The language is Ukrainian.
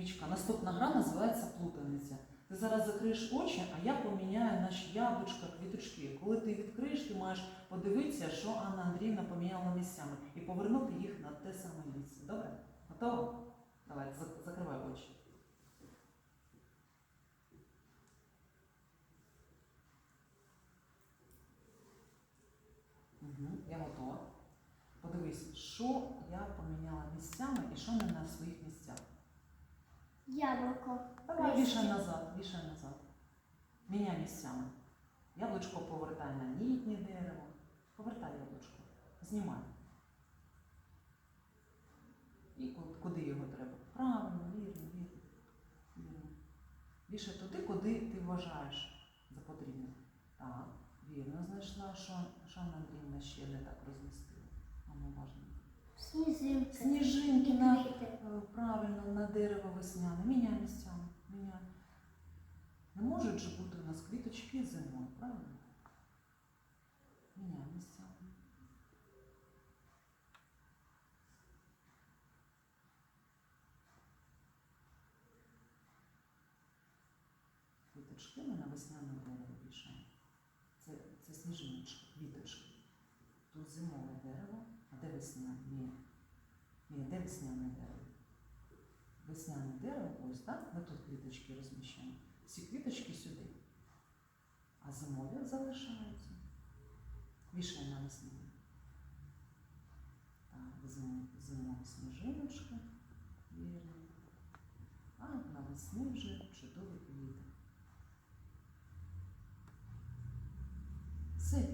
Мічка, наступна гра називається плутаниця. Ти зараз закриєш очі, а я поміняю наші яблучка, квіточки. Коли ти відкриєш, ти маєш подивитися, що Анна Андріївна поміняла місцями, і повернути їх на те саме місце. Добре? Готово? Давай, закривай очі. Я готова. Подивись, що я поміняла місцями і що не на своїх місцях. Яблуко. Вішай назад, вішай назад. Міняй місцями. Яблучко повертай на літнє дерево. Повертай яблучко. Знімай. І куди його треба? Правильно, вірно, вірно. вірно. Вішай туди, куди ти вважаєш за потрібне. Так, вірно знайшла, що Шанна Андріївна ще не так розмістила. Воно важливо. Сніжинки. Сніжинки на на дерево весняне. Міняй місцями. Міняй. Не можуть же бути у нас квіточки зимою, правильно? Міняй місцями. Квіточки ми на весняне дерево вішаємо. Це, це сніжиночки, квіточки. Тут зимове дерево, а де весняне? Ні. Ні, де весняне дерево? Весняне дерево, ось так, ми тут квіточки розміщаємо. Всі квіточки сюди. А зимові залишаються. Вішай на весняне. Так, зим, зимова сніжиночка. Вірно. А навесні вже чудові квіти. Все,